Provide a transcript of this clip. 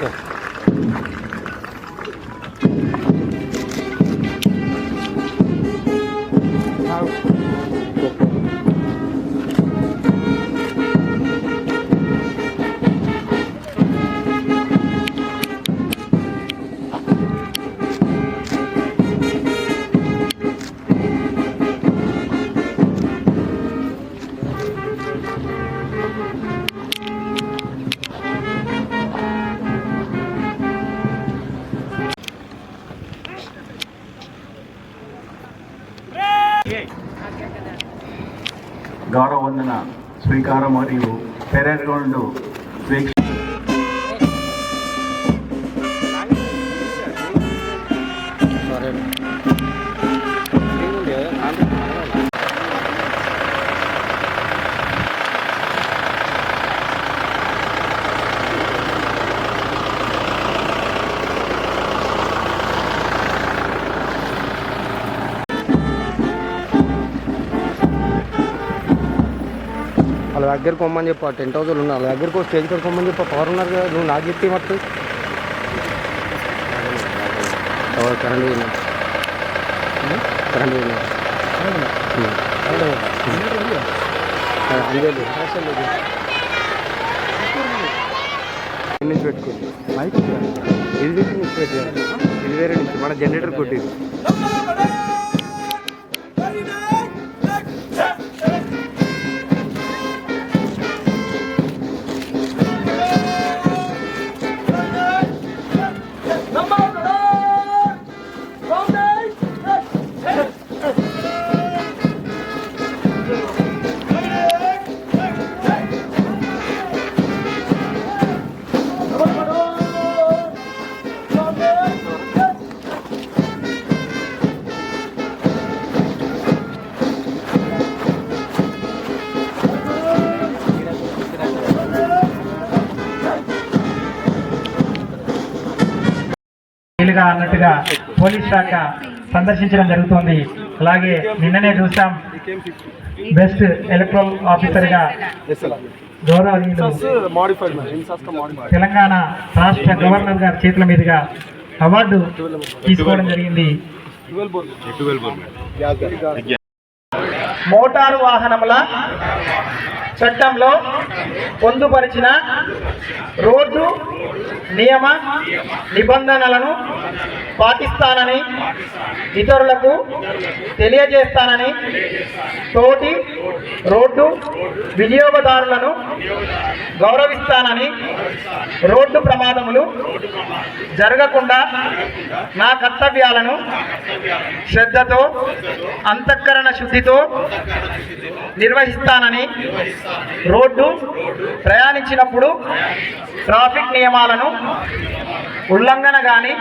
Thank. ಗೌರವವನ್ನು ಸ್ವೀಕಾರ ಮಾಡಿವು ತೆರೆಗೊಂಡು ಸ್ವೀಕ್ಷ Thank you. వాళ్ళ దగ్గరికి కొమ్మని చెప్పు ఆ టెంట్ హౌస్లు ఉన్నారు. వాళ్ళ దగ్గరికి స్టేజ్ కూడా కొమ్మని చెప్పు పవర్ ఉన్నారు కదా నువ్వు నాకు చెప్తే మట్టు కరెంట్ పోయింది. కరెంట్ పోయింది. నుంచి పెట్టుకోండి ఇది నుంచి పెట్టారు ఇది వేరే నుంచి మన జనరేటర్ కొట్టింది వీలుగా అన్నట్టుగా పోలీస్ శాఖ సందర్శించడం జరుగుతుంది. అలాగే నిన్ననే చూసాం బెస్ట్ ఎలక్ట్రల్ ఆఫీసర్గా గౌరవనీయులు తెలంగాణ రాష్ట్ర గవర్నర్ గారి చేతుల మీదుగా అవార్డు తీసుకోవడం జరిగింది. మోటారు వాహనముల చట్టంలో పొందుపరిచిన రోడ్డు నియమ నిబంధనలను పాటిస్తానని ఇతరులకు తెలియజేస్తానని తోటి రోడ్డు వినియోగదారులను గౌరవిస్తానని రోడ్డు ప్రమాదములు జరగకుండా నా కర్తవ్యాలను శ్రద్ధతో అంతఃకరణ శుద్ధితో నిర్వహిస్తానని రోడ్డు ప్రయాణించినప్పుడు ట్రాఫిక్ నియమాలను ఉల్లంఘన కానీ